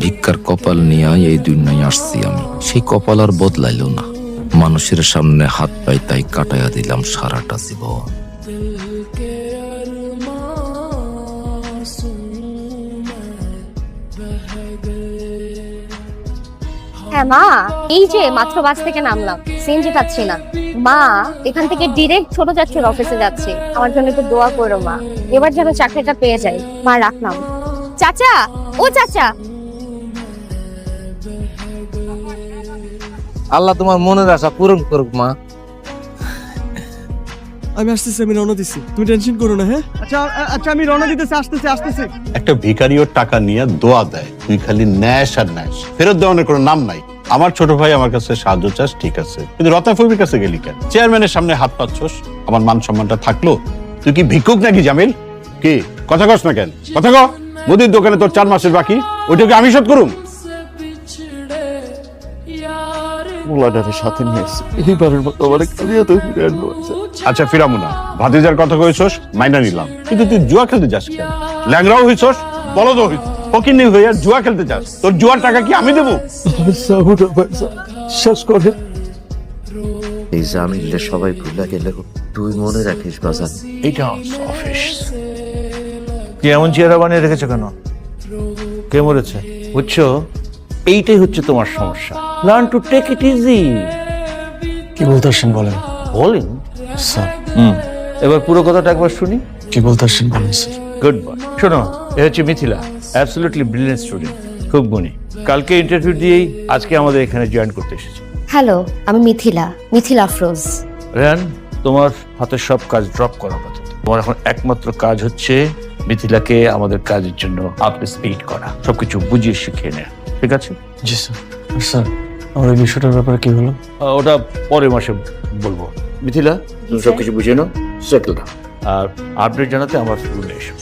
ভিক্ষার কপাল নিয়ে এই দুনিয়ায় আসছি আমি। সেই কপাল আর বদলাইল না। মানুষের সামনে হাত পাই তাই কাটাইয়া দিলাম সারাটা জীবন। হ্যাঁ মা, এই যে মাত্র বাস থেকে নামলাম, সিএনজি পাচ্ছি না। মা, এখান থেকে ডিরেক্ট ছোট চাচুর অফিসে যাচ্ছি। আমার জন্য একটু দোয়া করো মা। এবার যেন চাকরিটা পেয়ে যাই। মা, রাখলাম। চাচা, ও চাচা আল্লাহ তোমার মনের আশা পূরণ করুক মা। আমি আসতেছি আমি রওনা দিচ্ছি তুমি টেনশন করো না হ্যাঁ? আচ্ছা আচ্ছা আমি রওনা দিতেছি আসতেছি আসতেছি। একটা ভিখারিও টাকা নিয়ে দোয়া দেয়। তুই খালি ন্যাস আর ন্যাস। ফেরত দেওয়ানোর কোনো নাম নাই। আমার ছোট ভাই আমার কাছে সাহায্য চাস ঠিক আছে। কিন্তু রতাফবির কাছে গেলি কেন? চেয়ারম্যানের সামনে হাত পাচ্ছস আমার মান সম্মানটা থাকল। তুই কি ভিক্ষুক নাকি জামিল? কি? কথা কস না কেন? কথা ক। মুদির দোকানে তোর চার মাসের বাকি। ওইটাকে আমি শোধ করুম? মোলাডারের সাথে নিয়ে এইবারের মতো আমার কালিয়া তো ফিরে আনব আচ্ছা ফিরামু না ভাতিজার কথা কইছস মাইনা নিলাম। কিন্তু তুই জুয়া খেলতে যাস কেন? ল্যাংরাও হইছস বলদও হইছ ফকির নেই হইয়া জুয়া খেলতে যাস। তোর জুয়ার টাকা কি আমি দেবো? শেষ করে। এই জামিলে সবাই ভুলে গেলে তুই মনে রাখিস বাজান। এটা অফিস। কি এমন চেহারা বানিয়ে রেখেছো কেন? কে মরেছে? বুঝছ? এইটাই হচ্ছে তোমার সমস্যা। Learn to take it easy কি বলতে আসছেন বলেন? বলেন। স্যার। হুম। এবার পুরো কথাটা একবার শুনি। কি বলতে আসছেন বলেন স্যার? গুড বয় শোনো এ হচ্ছে মিথিলা। অ্যাবসলিউটলি ব্রিলিয়েন্ট স্টুডেন্ট খুব গুণী। কালকে ইন্টারভিউ দিয়েই আজকে আমাদের এখানে জয়েন করতে এসেছে। হ্যালো আমি মিথিলা। মিথিলা আফরোজ। রেহান তোমার হাতে সব কাজ ড্রপ করা কথা তোমার এখন একমাত্র কাজ হচ্ছে মিথিলাকে আমাদের কাজের জন্য আপ স্পিড করা। সবকিছু বুঝিয়ে শিখিয়ে নেয়। ঠিক আছে? জি স্যার। স্যার আমার এই বিষয়টার ব্যাপারে কি হলো? ওটা পরের মাসে বলব। মিথিলা তুমি সবকিছু বুঝে নাও সেটেল আর আপডেট জানাতে আমার রুমে এসো।